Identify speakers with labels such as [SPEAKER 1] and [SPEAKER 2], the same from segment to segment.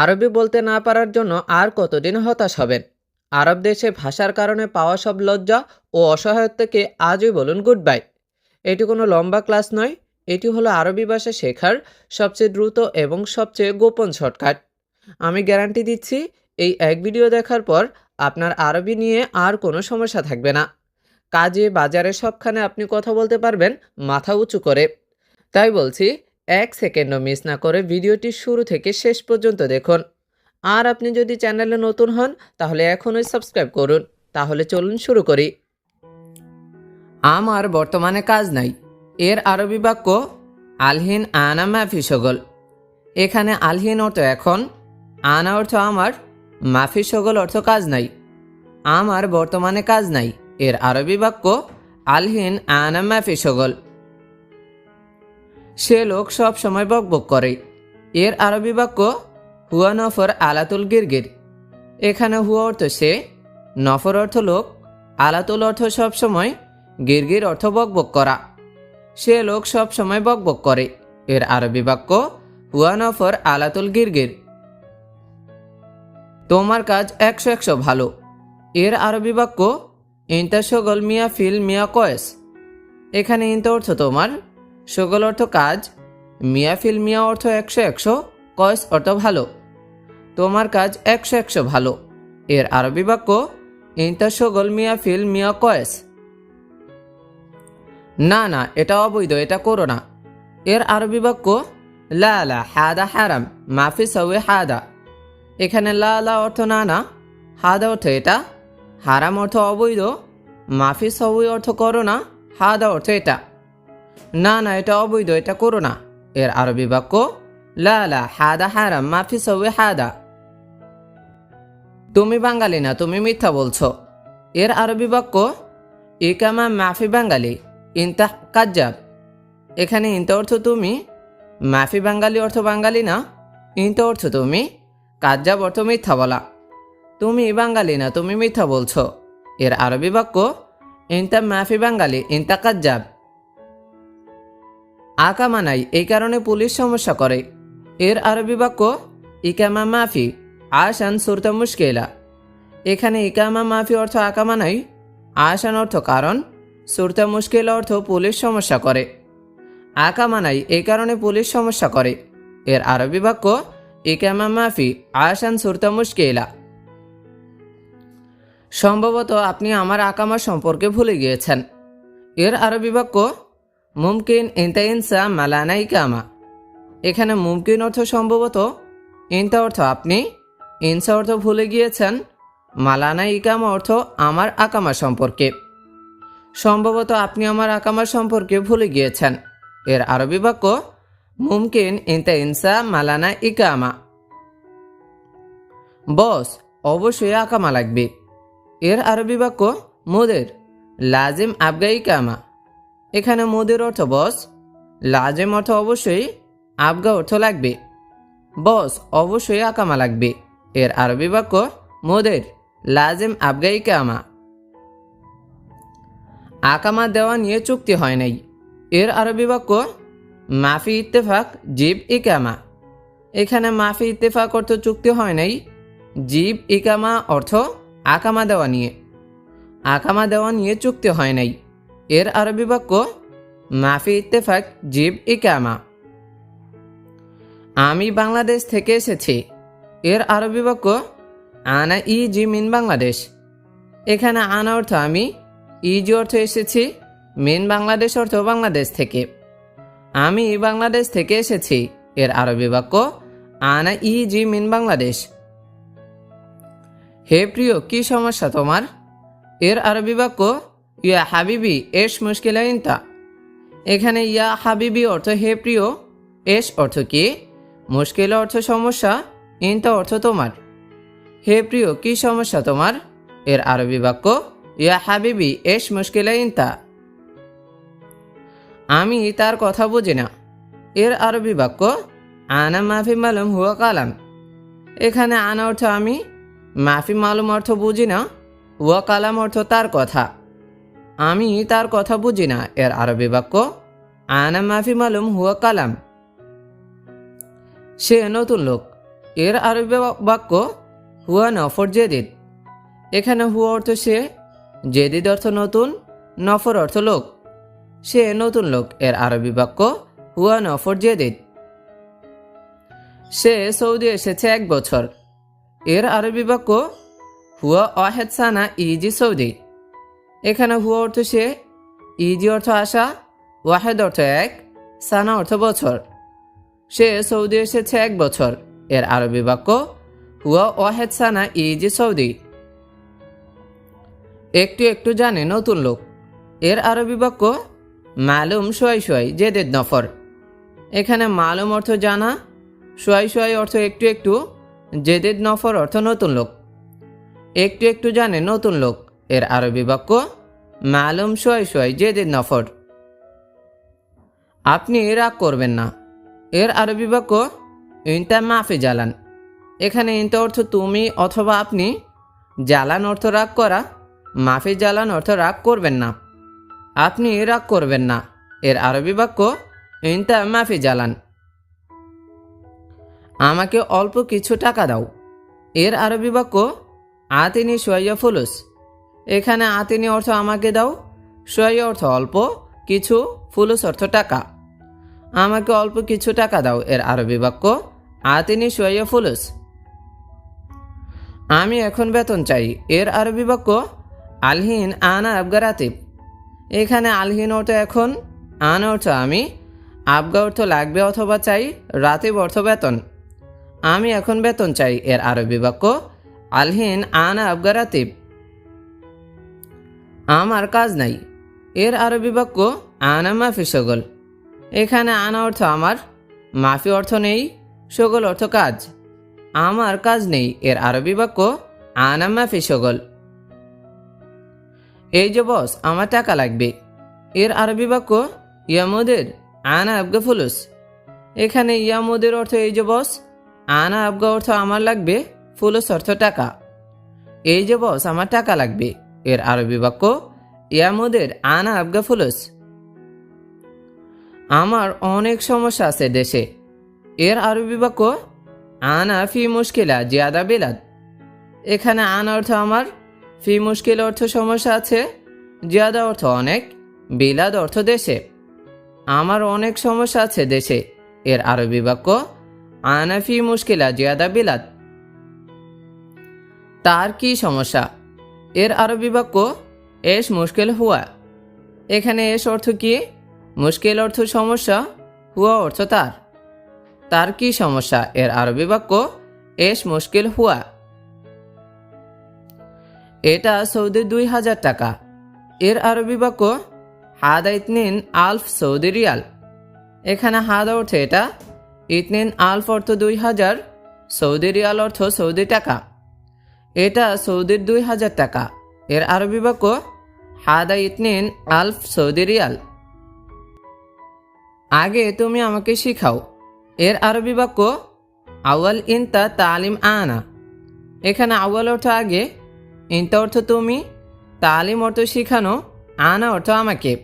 [SPEAKER 1] আরবি বলতে না পারার জন্য আর কতদিন হতাশ হবেন? আরব দেশে ভাষার কারণে পাওয়া সব লজ্জা ও অসহায়ত্বকে আজই বলুন গুড বাই এটি কোনো লম্বা ক্লাস নয়, এটি হলো আরবি ভাষা শেখার সবচেয়ে দ্রুত এবং সবচেয়ে গোপন শর্টকাট। আমি গ্যারান্টি দিচ্ছি, এই এক ভিডিও দেখার পর আপনার আরবি নিয়ে আর কোনো সমস্যা থাকবে না। কাজে বাজারে সবখানে আপনি কথা বলতে পারবেন মাথা উঁচু করে। তাই বলছি এক সেকেন্ডও মিস না করে ভিডিওটি শুরু থেকে শেষ পর্যন্ত দেখুন। আর আপনি যদি চ্যানেলে নতুন হন, তাহলে এখনই সাবস্ক্রাইব করুন। তাহলে চলুন শুরু করি। আমার বর্তমানে কাজ নাই। এর আরবি বাক্য, আলহিন আনা মাফি সগল। এখানে আলহিন অর্থ এখন, আনা অর্থ আমার, মাফি সগল অর্থ কাজ নাই। আমার বর্তমানে কাজ নাই। এর আরবি বাক্য, আলহিন আনা মাফি সগল। সে লোক সব সময় বকবক করে। এর আরবি বাক্য, হুয়া নফর আলাতুল গিরগির। এখানে হুয়া অর্থ সে, নফর অর্থ লোক, আলাতুল অর্থ সব সময় গিরগির অর্থ বকবক করা। সে লোক সব সময় বকবক করে। এর আরবি বাক্য, হুয়া নফর আলাতুল গিরগির। তোমার কাজ একশো একশো ভালো। এর আরবি বাক্য, ইন্তা সগল মিয়া ফিল মিয়া কয়েস। এখানে ইন্তা অর্থ তোমার সগল অর্থ কাজ, মিয়া ফিল মিয়া অর্থ একশো একশো, কয়েস অর্থ ভালো। তোমার কাজ একশো একশো ভালো। এর আরবি বাক্য, ইন্তা সগল মিয়া ফিল মিয়া কয়েস। না না, এটা অবৈধ, এটা করো না। এর আরবি বাক্য, লা লা, হাদা হারাম মাফি সওয়ে হাদা। এখানে লা লা অর্থ না না। হাদা অর্থ এটা। হারাম অর্থ অবৈধ। মাফি সওয়ে অর্থ করো না। হাদা অর্থ এটা। না না, এটা অবৈধ, এটা করো না। এর আরবি বাক্য, লা লা, হাদা, হারাম মাফি সওয়ে হাদা। তুমি বাঙালি না, তুমি মিথ্যা বলছো। এর আরবি বাক্য, ইকামা মাফি বাঙালি, ইন্তাহ কাজ্জাব। এখানে ইন্তা অর্থ তুমি মাফি বাঙালি অর্থ বাঙালি না, ইন্তা অর্থ তুমি, কাজ্জাব অর্থ মিথ্যা বলা। তুমি বাঙালি না, তুমি মিথ্যা বলছো। এর আরবি বাক্য ইন্তা মাফি বাঙালি ইন্তা কাজ্জাব। আকামা নাই এই কারণে পুলিশ সমস্যা করে। এর আরবি বাক্য, ইকামা মাফি আসান সুরতা মুশকিলা। এখানে ইকামা মাফি অর্থ আকামা নাই আসান অর্থ কারণ, সুরতা মুশকিল অর্থ পুলিশ সমস্যা করে। আকামা নাই এই কারণে পুলিশ সমস্যা করে। এর আরবি বাক্য, ইকামা মাফি আসান সুরতা মুশকিলা। সম্ভবত আপনি আমার আকামা সম্পর্কে ভুলে গিয়েছেন। এর আরবি বাক্য মুমকিন ইনতা ইনসা মালানা ইকামা এখানে মুমকিন অর্থ সম্ভবত, ইনতা অর্থ আপনি, ইনসা অর্থ ভুলে গিয়েছেন মালানা ইকামা অর্থ আমার আকামা সম্পর্কে। সম্ভবত আপনি আমার আকামা সম্পর্কে ভুলে গিয়েছেন। এর আরবি বাক্য, মুমকিন ইনতা ইনসা মালানা ইকামা বস, অবশ্যই আকামা লাগবে। এর আরবি বাক্য, মোদের, লাজিম আবগা ইকামা এখানে মোদের অর্থ, বস। লাজেম অর্থ অবশ্যই, আবগা অর্থ লাগবে। বস, অবশ্যই আকামা লাগবে। এর আরবি বাক্য, মোদের, লাজেম, আবগা, ইকামা। আকামা দেওয়া নিয়ে চুক্তি হয় নাই। এর আরবি বাক্য, মাফি ইত্তেফাক, জিব, ইকামা। এখানে মাফি ইত্তেফাক অর্থ চুক্তি হয় নাই। জীব, ইকামা অর্থ আকামা দেওয়া নিয়ে। আকামা দেওয়া নিয়ে চুক্তি হয় নাই। এর আরবি বাক্য, মাফি ইত্তেফাক, জিব ইকামা। আমি বাংলাদেশ থেকে এসেছি। এর আরবি বাক্য, আনা ই জি মিন বাংলাদেশ। এখানে আনা অর্থ আমি ইজি অর্থ এসেছি, মেন বাংলাদেশ অর্থ বাংলাদেশ থেকে। আমি বাংলাদেশ থেকে এসেছি। এর আরবি বাক্য, আনা ই জি মিন বাংলাদেশ। হে প্রিয়, কি সমস্যা তোমার? এর আরবি বাক্য ইয়া হাবিবি, এস মুশকিলা ইনতা এখানে ইয়া হাবিবি অর্থ হে প্রিয়, এস অর্থ কি? মুশকিল অর্থ সমস্যা ইনতা অর্থ তোমার। হে প্রিয়, কি সমস্যা তোমার? এর আরবি বাক্য, ইয়া হাবিবি, এস মুশকিলা ইনতা আমি তার কথা বুঝি না। এর আরবি বাক্য, আনা মাফি মালুম হুয়া কালাম। এখানে আনা অর্থ আমি, মাফি মালুম অর্থ বুঝি না, হুয়া কালাম অর্থ তার কথা। আমি তার কথা বুঝি না। এর আরবি বাক্য, আনা মাফি মালুম হুয়া কালাম। সে নতুন লোক। এর আরবি বাক্য, হুয়া নফর জেদিদ। এখানে হুয়া অর্থ সে, জেদিদ অর্থ নতুন, নফর অর্থ লোক। সে নতুন লোক। এর আরবি বাক্য, হুয়া নফর জেদিদ। সে সৌদি এসেছে এক বছর। এর আরবি বাক্য, হুয়া অহেদ সানা ইজি সৌদি। এখানে হুয়া অর্থ সে, ইজি অর্থ আসা ওয়াহেদ অর্থ এক, সানা অর্থ বছর। সে সৌদি এসেছে এক বছর। এর আরবি বাক্য, হুয়া ওয়াহেদ সানা ইজি সৌদি। একটু একটু জানে নতুন লোক। এর আরবি বাক্য, মালুম সোয়াই সোয়াই জেদের নফর। এখানে মালুম অর্থ জানা সোয়াই সোয়াই অর্থ একটু একটু জেদের নফর অর্থ নতুন লোক। একটু একটু জানে নতুন লোক। এর আরবি বাক্য, মালুম সোয়াই সোয়াই জেদের নফর। আপনি রাগ করবেন না। এর আরবি বাক্য, ইনতা মাফি জ্বালান এখানে ইনতা অর্থ তুমি অথবা আপনি। জ্বালান অর্থ রাগ করা, মাফি জ্বালান অর্থ রাগ করবেন না। আপনি রাগ করবেন না। এর আরবি বাক্য, ইনতা মাফি জ্বালান আমাকে অল্প কিছু টাকা দাও। এর আরবি বাক্য, আতিনি সোয়াইয়া ফুলুস। এখানে আতিনি অর্থ আমাকে দাও সোয়াইয়া অর্থ অল্প, কিছু, ফুলুস অর্থ টাকা। আমাকে অল্প কিছু টাকা দাও, এর আরবি বাক্য, আতিনি সোয়াইয়া ফুলুস। আমি এখন বেতন চাই, এর আরবি বাক্য, আলহিন আনা আবগারাতিব এখানে আলহিন অর্থ এখন, আন অর্থ আমি, আবগা অর্থ লাগবে অথবা চাই, রাতিব অর্থ বেতন। আমি এখন বেতন চাই, এর আরবি বাক্য, আলহিন আনা আবগারাতিব আমার কাজ নাই। এর আরবি বাক্য, আনা মাফি সগল। এখানে আনা অর্থ আমার, মাফি অর্থ নেই, সগল অর্থ কাজ। আমার কাজ নেই, এর আরবি বাক্য, আনা মাফি সগল। এই যে বস, আমার টাকা লাগবে। এর আরবি বাক্য, ইয়ামুদের, আনা আবগা ফুলুস। এখানে ইয়ামুদের অর্থ এই যে বস, আনা আবগা অর্থ আমার লাগবে, ফুলুস অর্থ টাকা। এই যে বস, আমার টাকা লাগবে। এর আরবি বাক্য ইয়ামুদের আনা আবগা ফুলুস। আমার অনেক সমস্যা আছে দেশে। এর আরবি বাক্য, আনা ফি মুশকিলা জিয়াদা বিলাদ। এখানে আনা অর্থ আমার। ফি মুশকিল অর্থ সমস্যা আছে। জিয়াদা অর্থ অনেক। বিলাদ অর্থ দেশে। আমার অনেক সমস্যা আছে দেশে। এর আরবি বাক্য, আনা ফি মুশকিলা জিয়াদা বিলাদ। তার কি সমস্যা? এর আরবি বাক্য এস মুশকিল হুয়া। এখানে এস অর্থ কি? মুশকিল অর্থ সমস্যা, হুয়া অর্থ তার। তার কি সমস্যা? এর আরবি বাক্য এস মুশকিল হুয়া। এটা সৌদি দুই হাজার টাকা। এর আরবি বাক্য হাদা ইতনিন আলফ সৌদি রিয়াল। এখানে হাদা অর্থ এটা। ইতনিন আলফ অর্থ দুই হাজার, সৌদি রিয়াল অর্থ সৌদি টাকা। এটা সৌদির দুই হাজার টাকা। এর আরবি বাক্য, হাদা ইতনিন আলফ সৌদি রিয়াল। আগে তুমি আমাকে শিখাও। এর আরবি বাক্য আওয়াল ইনতা তালিম আনা। এখানে আওয়াল অর্থ আগে, ইনতা অর্থ তুমি, তালিম অর্থ শিখানো, আনা অর্থ আমাকে।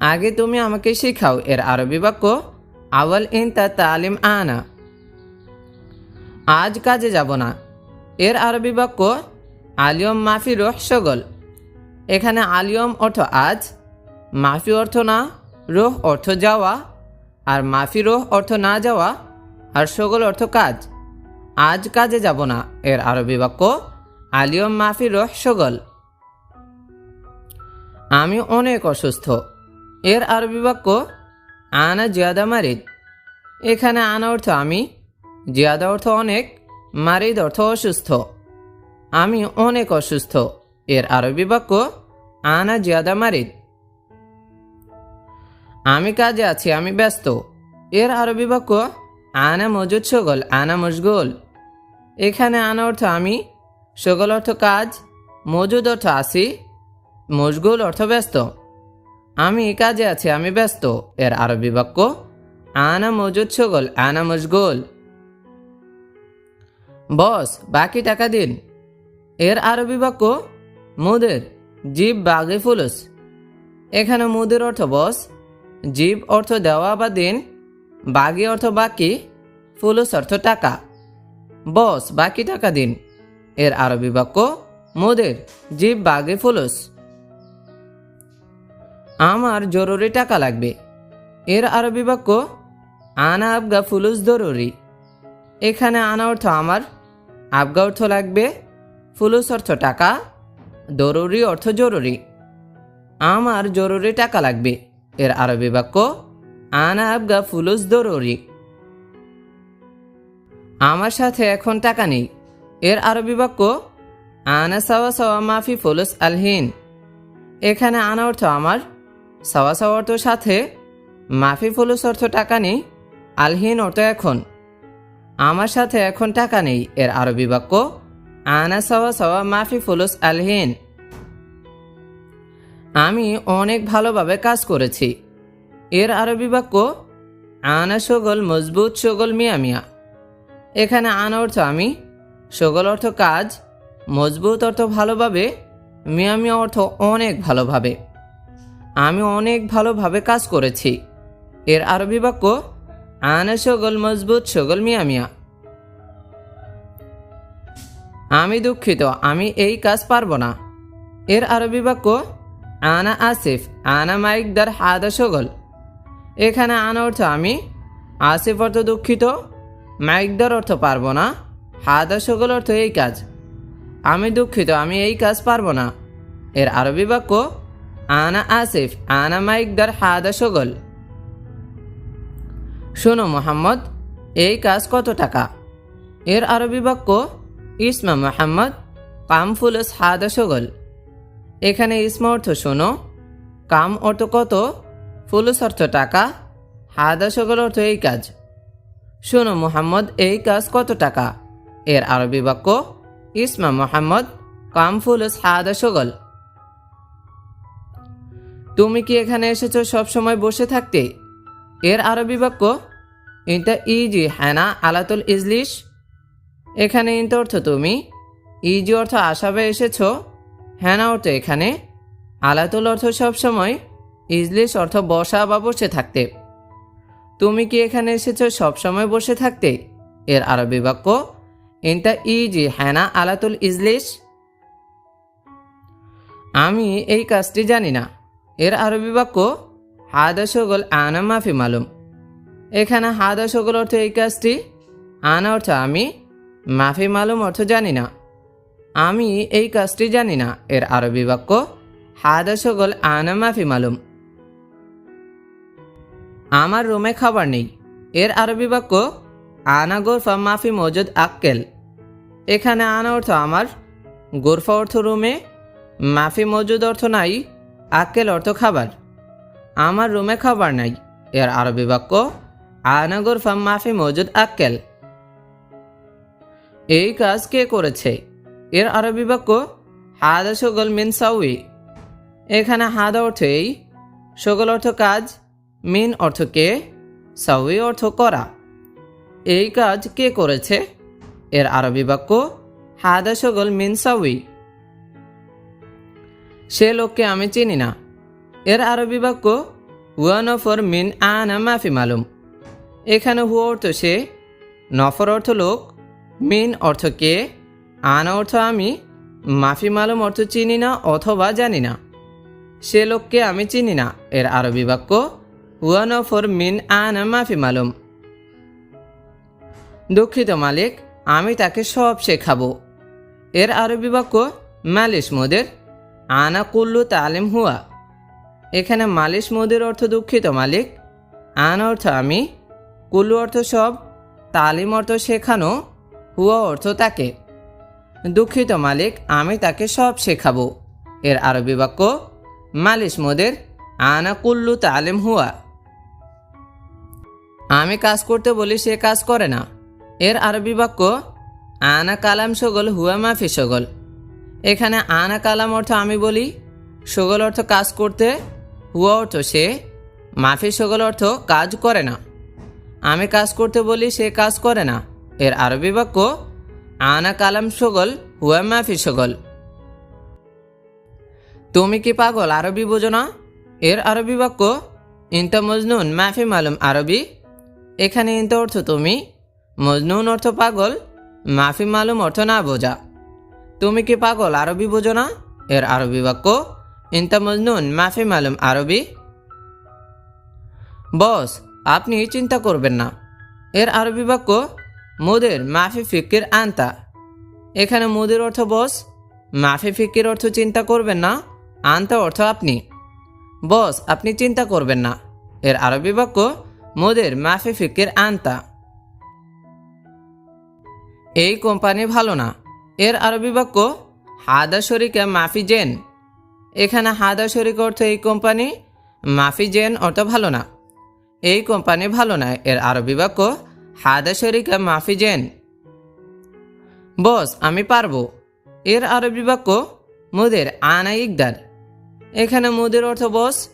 [SPEAKER 1] আগে তুমি আমাকে শিখাও এর আরবি বাক্য আওয়াল ইনতা তালিম আনা। আজ কাজে যাব না। এর আরবি বাক্য, আলিয়ম মাফি রোহ সগল। এখানে আলিয়ম অর্থ আজ, মাফি অর্থ না, রোহ অর্থ যাওয়া, আর মাফি রোহ অর্থ না যাওয়া, আর সগল অর্থ কাজ। আজ কাজে যাব না এর আরবি বাক্য, আলিয়ম মাফি রোহ সগল। আমি অনেক অসুস্থ। এর আরবি বাক্য, আনা জিয়াদা মারিদ। এখানে আনা অর্থ আমি, জিয়াদা অর্থ অনেক। মারিদ অর্থ অসুস্থ। আমি অনেক অসুস্থ। এর আরবি বাক্য, আনা জিয়াদা মারিদ। আমি কাজে আছি, আমি ব্যস্ত। এর আরবি বাক্য, আনা মজুদ সগল, আনা মশগুল। এখানে আনা অর্থ আমি, সগল অর্থ কাজ, মজুদ অর্থ আছি মশগুল অর্থ ব্যস্ত। আমি কাজে আছি, আমি ব্যস্ত। এর আরবি বাক্য, আনা মজুদ সগল, আনা মশগুল। বস, বাকি টাকা দিন। এর আরবি বাক্য, মুদের, জীব বাগে ফুলুস। এখানে মুদের অর্থ, বস, জীব অর্থ দেওয়া বা দিন, বাগি অর্থ বাকি, ফুলুস অর্থ টাকা। বস, বাকি টাকা দিন। এর আরবি বাক্য, মোদের, জিব বাগে ফুলুস। আমার জরুরি টাকা লাগবে। এর আরবি বাক্য, আনা আবগা ফুলুস জরুরি। এখানে আনা অর্থ আমার আবগা অর্থ লাগবে? ফুলুস অর্থ টাকা? জরুরি অর্থ জরুরি। আমার জরুরি টাকা লাগবে। এর আরবি বাক্য, আনা আবগা ফুলুস জরুরি আমার সাথে এখন টাকা নেই। এর আরবি বাক্য, আনা সাওয়া সাওয়া মাফি ফুলুস আলহিন। এখানে আনা অর্থ আমার, সাওয়া সাওয়া অর্থ সাথে, মাফি ফুলুস অর্থ টাকা নেই, আলহিন অর্থ এখন। আমার সাথে এখন টাকা নেই, এর আরবি বাক্য আনা সাওয়া সাওয়া মাফি ফুলুস আলহিন। আমি অনেক ভালোভাবে কাজ করেছি। এর আরবি বাক্য আনা সগল মজবুত, সগল মিয়া মিয়া। এখানে আনা অর্থ আমি, সগল অর্থ কাজ, মজবুত অর্থ ভালোভাবে, মিয়া মিয়া অর্থ অনেক ভালোভাবে। আমি অনেক ভালোভাবে কাজ করেছি। এর আরবি বাক্য আনা সগল মজবুত, সগল মিয়া মিয়া। আমি দুঃখিত, আমি এই কাজ পারব না। এর আরবি বাক্য, আনা আসিফ, আনা মাইক দার হাদা সগল। এখানে আনা অর্থ আমি, আসিফ অর্থ দুঃখিত মাইকদার অর্থ পারব না, হাদা সগল অর্থ এই কাজ। আমি দুঃখিত, আমি এই কাজ পারব না। এর আরবি বাক্য, আনা আসিফ, আনা মাইকদার হাদা সগল। শোনো মোহাম্মদ, এই কাজ কত টাকা? এর আরবি বাক্য, ইসমা মোহাম্মদ, কাম ফুলস হাদা সগল। এখানে ইসমা অর্থ শোনো, কাম অর্থ কত ফুলুস অর্থ টাকা, হাদা সগল অর্থ এই কাজ। শোনো মোহাম্মদ, এই কাজ কত টাকা? এর আরবি বাক্য, ইসমা মোহাম্মদ, কাম ফুলুস হাদা সগল। তুমি কি এখানে এসেছ সবসময় বসে থাকতে? এর আরবি বাক্য ইনটা ইজি হ্যানা আলাতুল ইজলিশ? এখানে ইনটা অর্থ তুমি? ইজি অর্থ আসাবে এসেছ? হ্যানা অর্থ এখানে? আলাতুল অর্থ সবসময় ইজলিশ অর্থ বসা বা বসে থাকতে। তুমি কি এখানে এসেছ সবসময় বসে থাকতে? এর আরবি বাক্য, ইনটা ইজি হ্যানা আলাতুল ইজলিশ? আমি এই কাজটি জানি না। এর আরবি বাক্য হাদা সগল আনা মাফি মালুম। এখানে হাদা সগল অর্থ এই কাজটি? আনা অর্থ আমি? মাফি মালুম অর্থ জানি না। আমি এই কাজটি জানি না। এর আরবি বাক্য হাদা সগল আনা মাফি মালুম। আমার রুমে খাবার নেই। এর আরবি বাক্য, আনা গোরফা মাফি মজুদ আক্কেল। এখানে আনা অর্থ আমার, গোরফা অর্থ রুমে, মাফি মজুদ অর্থ নাই, আক্কেল অর্থ খাবার। আমার রুমে খাবার নাই। এর আরবি বাক্য আনা গোরফা মাফি মজুদ আক্কেল। এই কাজ কে করেছে? এর আরবি বাক্য, হাদা সগল মিন সাউই। এখানে হাদা অর্থ এই সগল অর্থ কাজ, মিন অর্থ কে, সাউই অর্থ করা। এই কাজ কে করেছে? এর আরবি বাক্য, হাদা সগল মিন সাউই। সে লোককে আমি চিনি না। এর আরবি বাক্য হুয়া নফর মিন আনা মাফি মালুম। এখানে হুয়া অর্থ সে, নফর অর্থ লোক, মিন অর্থ কে, আন অর্থ আমি, মাফি মালুম অর্থ চিনি না অথবা জানি না। সে লোককে আমি চিনি না, এর আরবি বাক্য, হুয়া নফর মিন আনা মাফি মালুম। দুঃখিত মালিক, আমি তাকে সব শেখাবো। এর আরবি বাক্য, মালিশ মোদের, আনা কুল্লু তালিম হুয়া। এখানে মালিশ মোদের অর্থ দুঃখিত মালিক, আন অর্থ আমি কুল্লু অর্থ সব, তালিম অর্থ শেখানো, হুয়া অর্থ তাকে। দুঃখিত মালিক, আমি তাকে সব শেখাবো। এর আরবি বাক্য, মালিশ মোদের, আনা কুল্লু তালিম হুয়া। আমি কাজ করতে বলি সে কাজ করে না। এর আরবি বাক্য, আনা কালাম সগল হুয়া মাফি সগল। এখানে আনা কালাম অর্থ আমি বলি, সগল অর্থ কাজ করতে, হুয়া অর্থ সে, মাফি সগল অর্থ কাজ করে না। আমি কাজ করতে বলি সে কাজ করে না। এর আরবি বাক্য, আনা কালাম সগল, হুয়া মাফি সগল। তুমি কি পাগল? আরবি বোঝো না। এর আরবি বাক্য, ইন্তা মজনুন, মাফি মালুম আরবি। এখানে ইন্তা অর্থ তুমি। মজনুন অর্থ পাগল, মাফি মালুম অর্থ না বোঝা। তুমি কি পাগল? আরবি বোঝো না। এর আরবি বাক্য, ইন্তা মজনুন, মাফি মালুম আরবি। বস আপনি চিন্তা করবেন না। এর আরবি বাক্য, মোদের মাফি ফিকির আনতা। এখানে মোদের অর্থ বস মাফি ফিকির অর্থ চিন্তা করবেন না আনতা অর্থ আপনি বস আপনি চিন্তা করবেন না এর আরবি বাক্য, মোদের মাফি ফিকির আনতা এই কোম্পানি ভালো না। এর আরবি বাক্য, হাদা শরিকা মাফি জেন এখানে হাদা শরিক অর্থ এই কোম্পানি, মাফি জেন অর্থ ভালো না। এই কোম্পানি ভালো না, এর আরবি বাক্য, হাদা শরিকা মাফি জেন। বস, আমি পারব। এর আরবি বাক্য, মুদের আনা ইকদার। এখানে মুদের অর্থ, বস,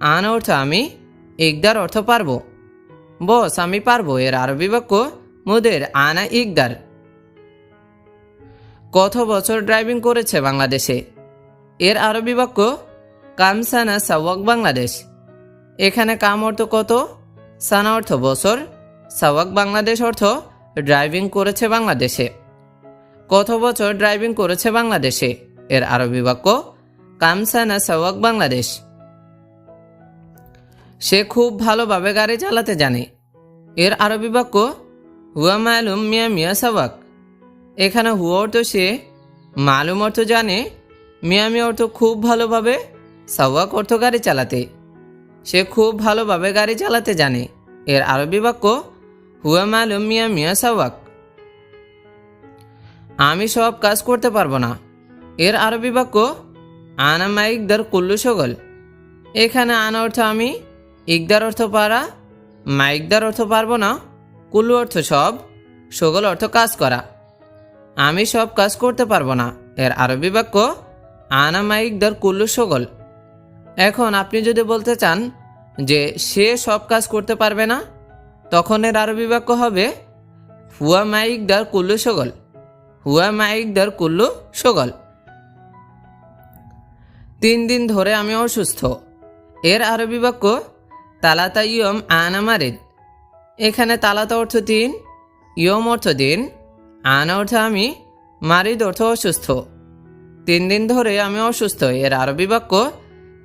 [SPEAKER 1] আনা অর্থ আমি, ইকদার অর্থ পারব। বস, আমি পারব। এর আরবি বাক্য, মুদের আনা ইকদার। কত বছর ড্রাইভিং করেছে বাংলাদেশে? এর আরবি বাক্য, কামসানা সাওয়াক বাংলাদেশ। এখানে কাম অর্থ কত? সানা অর্থ বছর। সাওয়াক বাংলাদেশ অর্থ ড্রাইভিং করেছে বাংলাদেশে। কত বছর ড্রাইভিং করেছে বাংলাদেশে? এর আরবি বাক্য কামসানা সাওয়াক বাংলাদেশ। সে খুব ভালোভাবে গাড়ি চালাতে জানে। এর আরবি বাক্য হুয়া মালুম মিয়া মিয়া সাওয়াক। এখানে হুয়া অর্থ সে, মালুম অর্থ জানে। মিয়ামি অর্থ খুব ভালোভাবে সাওয়াক অর্থ গাড়ি চালাতে। সে খুব ভালোভাবে গাড়ি চালাতে জানে। এর আরবি বাক্য, হুয়া মালুম মিয়া মিয়া সাওয়াক। আমি সব কাজ করতে পারব না। এর আরবি বাক্য, আনা মা ইকদার কুল্লু সগল এখানে আনা অর্থ আমি, ইকদার অর্থ পারা। মা ইকদার অর্থ পারব না, কুল্লু অর্থ সব সগল অর্থ কাজ করা। আমি সব কাজ করতে পারব না। এর আরবি বাক্য, আনা মা ইকদার কুল্লু সগল এখন আপনি যদি বলতে চান যে সে সব কাজ করতে পারবে না, তখন এর আরবি বাক্য হবে, হুয়া মাইক দার কুল্লু সগল। হুয়া মাইক দার কুল্লু সগল। তিন দিন ধরে আমি অসুস্থ। এর আরবি বাক্য তালাতা ইয়ম আনা মারিদ। এখানে তালাতা অর্থ তিন, ইয়ম অর্থ দিন। আনা অর্থ আমি, মারিদ অর্থ অসুস্থ। তিন দিন ধরে আমি অসুস্থ। এর আরবি বাক্য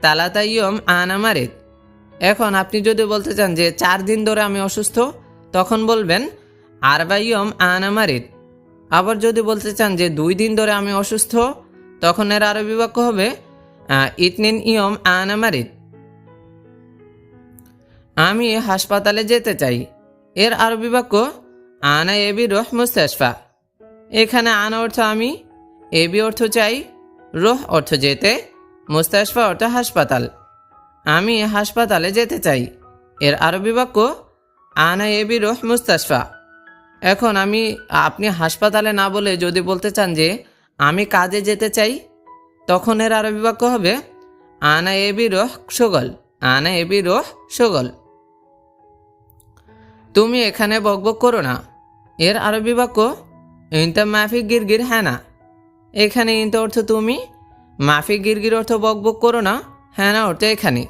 [SPEAKER 1] তালাতা ইয়ম আনা মারিদ এখন আপনি যদি বলতে চান যে চার দিন ধরে আমি অসুস্থ তখন বলবেন আরবা ইয়ম আনা আবার যদি বলতে চান যে দুই দিন ধরে আমি অসুস্থ তখন এর আরবি বাক্য হবে আহ, ইতনিন ইয়ম আনা মারিদ আমি হাসপাতালে যেতে চাই। এর আরবি বাক্য আনা এবি রহ মুস্তাশফা। এখানে আনা অর্থ আমি এবি অর্থ চাই রোহ অর্থ যেতে মুস্তাশফা অর্থ হাসপাতাল। আমি হাসপাতালে যেতে চাই। এর আরবি বাক্য, আনা এবি রোহ মুস্তাশফা। এখন আমি, আপনি হাসপাতালে না বলে যদি বলতে চান যে, আমি কাজে যেতে চাই, তখন এর আরবি বাক্য হবে, আনা এবি রোহ সগল। আনা এবি রোহ সগল। তুমি এখানে বকবক করো না। এর আরবি বাক্য ইনতা মাফি গিরগির হ্যাঁ না এখানে ইনতা অর্থ তুমি মাফি গিরগির অর্থ বকবক করো না? হ্যাঁ না, অর্থ এখানে।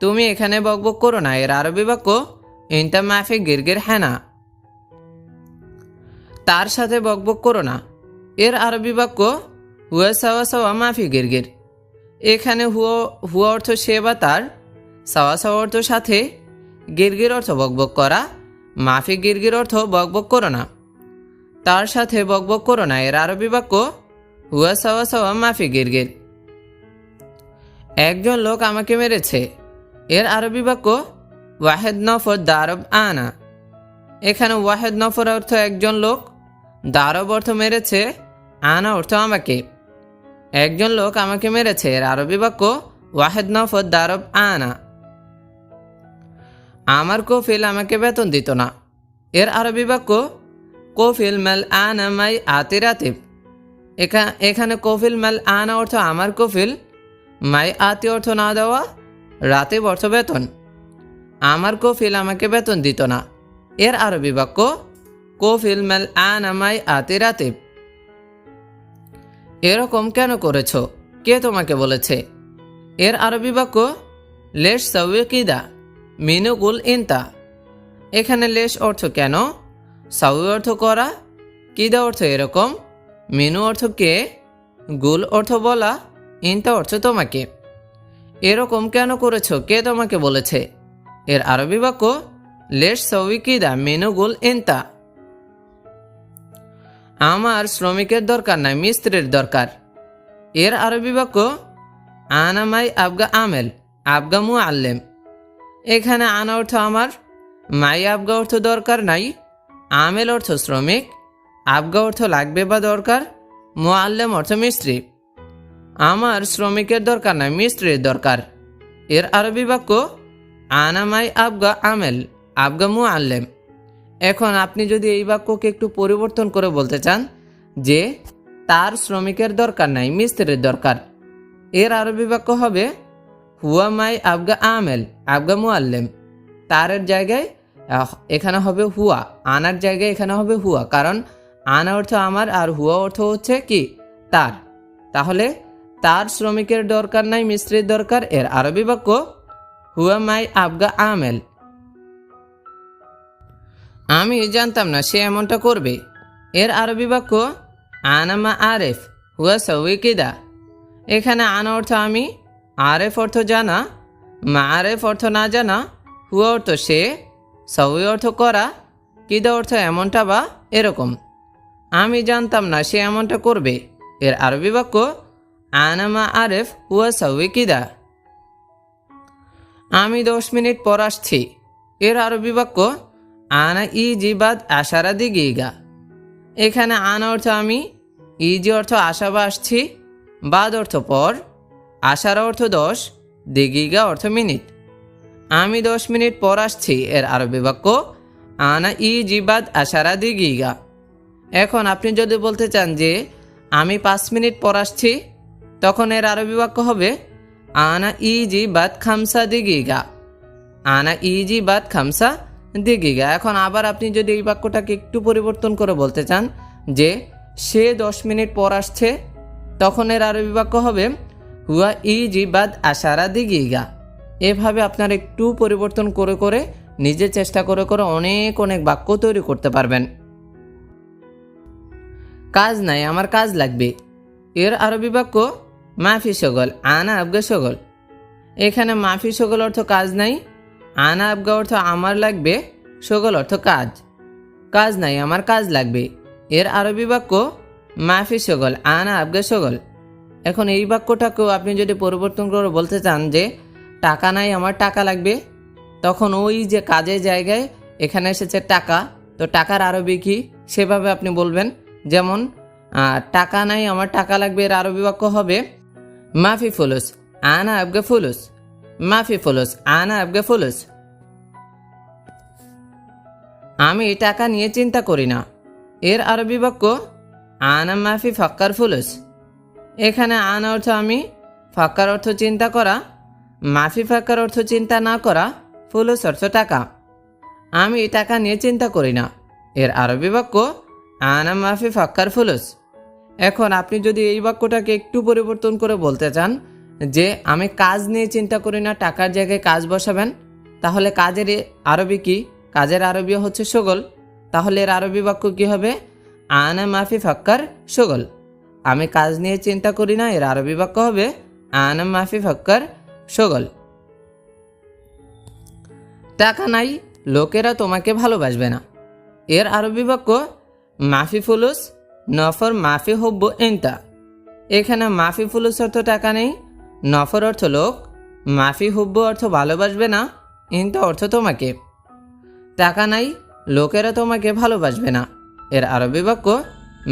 [SPEAKER 1] তুমি এখানে বকবক করো না, এর আরবি বাক্য, ইনতা মাফি গিরগির হ্যাঁ না। তার সাথে বকবক করো না। এর আরবি বাক্য, হুয়া সাওয়া সাওয়া মাফি গিরগির। এখানে হুয়া হুয়া অর্থ সে বা তার, সাওয়া সাওয়া অর্থ সাথে। গিরগির অর্থ বকবক করা, মাফি গিরগির অর্থ বকবক করো না। তার সাথে বকবক করো না, এর আরবি বাক্য হুয়া সাওয়া সাওয়া মাফি গিরগির একজন লোক আমাকে মেরেছে। এর আরবি বাক্য, ওয়াহেদ নফর দারব আনা। এখানে ওয়াহেদ নফর অর্থ একজন লোক, দারব অর্থ মেরেছে, আনা অর্থ আমাকে। একজন লোক আমাকে মেরেছে, এর আরবি বাক্য, ওয়াহেদ নফর দারব আনা। আমার কফিল আমাকে বেতন দিত না। এর আরবি বাক্য, কফিল মাল আনা মাই আতির এখা- এখানে কফিল মাল আনা অর্থ আমার কফিল, মাই আতি অর্থ না দেওয়া, রাতে অর্থ বেতন। আমার কফিল আমাকে বেতন দিত না। এর আরবি বাক্য, কফিল মাল আনা মাই আতি রাতে। এরকম কেন করেছ? কে তোমাকে বলেছে? এর আরবি বাক্য, লেশ সাউয়ে কিদা মিনুকুল ইনতা। এখানে লেশ অর্থ কেন? সাউ অর্থ করা, কিদা অর্থ এরকম? মেনু অর্থ কে? গুল অর্থ বলা। ইনতা অর্থ তোমাকে। এরকম কেন করেছ? কে তোমাকে বলেছে? এর আরবি বাক্য লেশ সবি কিদা মেনু গুল ইনতা আমার শ্রমিকের দরকার নাই, মিস্ত্রির দরকার। এর আরবি বাক্য আনামাই আবগা আমেল, আবগা মু আল্লেম এখানে আনা অর্থ আমার, মাই আবগা অর্থ দরকার নাই। আমেল অর্থ শ্রমিক আবগা অর্থ লাগবে বা দরকার? মু আল্লেম অর্থ মিস্ত্রি। আমার শ্রমিকের দরকার নাই, মিস্ত্রির দরকার। এর আরবি বাক্য, আনামাই আবগা আমেল, আবগা মু আল্লেম এখন আপনি যদি এই বাক্যকে একটু পরিবর্তন করে বলতে চান, যে তার শ্রমিকের দরকার নাই, মিস্ত্রির দরকার। এর আরবি বাক্য হবে, হুয়া মাই আবগা আমেল, আবগা মুআল্লেম। তারের জায়গায় এখানে হবে হুয়া, আনার জায়গায় এখানে হবে হুয়া। কারণ আনা অর্থ আমার আর হুয়া অর্থ হচ্ছে কি? তার। তাহলে তার শ্রমিকের দরকার নাই, মিস্ত্রির দরকার। এর আরবি বাক্য, হুয়া মাই আবগা আমেল। আমি জানতাম না সে এমনটা করবে। এর আরবি বাক্য আনামা আরেফ, হুয়া সৌকিদা এখানে আনা অর্থ আমি, আরেফ অর্থ জানা, মা আরেফ অর্থ না জানা, হুয়া অর্থ সে সৌই অর্থ করা, কিদা অর্থ এমনটা বা এরকম। আমি জানতাম না সে এমনটা করবে। এর আরবি বাক্য আনামা আরেফ হুয়া সৌই কিদা আমি দশ মিনিট পর আসছি। এর আরবি বাক্য, আনা ই জিবাদ আশারা দিগিগা এখানে আনা অর্থ আমি ইজি অর্থ আশা বা আসছি, বাদ অর্থ পর, আশার অর্থ দশ দিগিগা অর্থ মিনিট। আমি দশ মিনিট পর আসছি। এর আরবি বাক্য, আনা ই জিবাদ আশারা দিগিগা এখন আপনি যদি বলতে চান যে, আমি পাঁচ মিনিট পর আসছি, তখন এর আরবি বাক্য হবে, আনা ই জি বাদ খামসা দিগিগা। আনা ইজি বাদ খামসা দিগিগা। এখন আবার আপনি যদি এই বাক্যটাকে একটু পরিবর্তন করে বলতে চান যে, সে দশ মিনিট পর আসছে, তখন এর আরবি বাক্য হবে, হুয়া ইজি বাদ আশারা দিগিগা। এভাবে আপনার একটু পরিবর্তন করে করে, নিজে চেষ্টা করে করে অনেক অনেক বাক্য তৈরি করতে পারবেন। কাজ নাই, আমার কাজ লাগবে। এর আরবি বাক্য মাফি সগল, আনা আবগা সগল। এখানে মাফি সগল অর্থ কাজ নাই, আনা আবগা অর্থ আমার লাগবে, সগল অর্থ কাজ। কাজ নাই, আমার কাজ লাগবে। এর আরবি বাক্য মাফি সগল, আনা আবগা সগল। এখন এই বাক্যটাকেও আপনি যদি পরিবর্তন করে বলতে চান যে, টাকা নাই, আমার টাকা লাগবে, তখন ওই যে কাজের জায়গায় এখানে এসেছে টাকা, তো টাকার আরবি কি সেভাবে আপনি বলবেন। যেমন টাকা নাই, আমার টাকা লাগবে, এর আরবি বাক্য হবে, মাফি ফুলুস, আনা আবগে ফুলুস, মাফি ফুলুস, আনা আবগে ফুলুস। আমি টাকা নিয়ে চিন্তা করি না। এর আরবি বাক্য, আনা মাফি ফাক্কার ফুলুস। এখানে আনা অর্থ আমি ফাক্কার অর্থ চিন্তা করা, মাফি ফাক্কার অর্থ চিন্তা না করা, ফুলুস অর্থ টাকা। আমি টাকা নিয়ে চিন্তা করি না। এর আরবি বাক্য আনা মাফি ফাক্কার ফুলুস। এখন আপনি যদি এই বাক্যটাকে একটু পরিবর্তন করে বলতে চান, যে আমি কাজ নিয়ে চিন্তা করি না, টাকার জায়গায় কাজ বসাবেন, তাহলে কাজের আরবি কি? কাজের আরবি হচ্ছে সগল। তাহলে এর আরবি বাক্য কি হবে? আনা মাফি ফাক্কার সগল। আমি কাজ নিয়ে চিন্তা করি না, এর আরবি বাক্য হবে আনা মাফি ফাক্কার সগল। টাকা নাই, লোকেরা তোমাকে ভালোবাসবে না। এর আরবি বাক্য মাফি ফুলুস নফর মাফি হব্ব এন্তা এখানে মাফি ফুলুস অর্থ টাকা নেই, নফর অর্থ লোক মাফি হুব্ব অর্থ ভালোবাসবে না, ইন্তা অর্থ তোমাকে। টাকা নাই, লোকেরা তোমাকে ভালোবাসবে না। এর আরবি বাক্য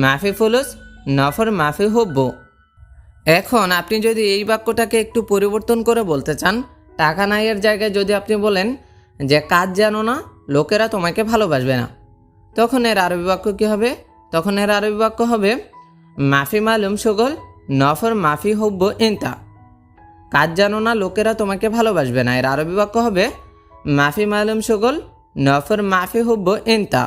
[SPEAKER 1] মাফি ফুলুস নফর মাফি হুব্ব এখন আপনি যদি এই বাক্যটাকে একটু পরিবর্তন করে বলতে চান, টাকা নাই এর জায়গায় যদি আপনি বলেন যে কাজ জানো না, লোকেরা তোমাকে ভালোবাসবে না। তখন এর আরবি বাক্য কী হবে? তখন এর আরবি বাক্য হবে, মাফি মালুম সগল, নফর মাফি হব্ব ইন্তা। কাজ জানো না, লোকেরা তোমাকে ভালোবাসবে না। এর আরবি বাক্য হবে, মাফি মালুম সগল, নফর মাফি হব্ব ইন্তা।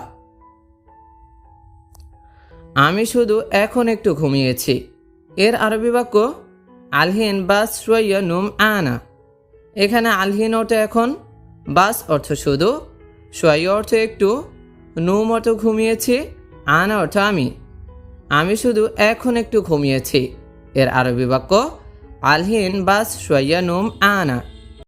[SPEAKER 1] আমি শুধু এখন একটু ঘুমিয়েছি। এর আরবি বাক্য, আলহিন বাস সোয়া নুম আনা। এখানে আলহিন অর্থ এখন, বাস অর্থ শুধু সোয়াই অর্থ একটু নুম মতো ঘুমিয়েছি, আনা অর্থ আমি। আমি শুধু এখন একটু ঘুমিয়েছি। এর আরবি বাক্য, আলহিন বাস সোয়াইয়া নোম আনা।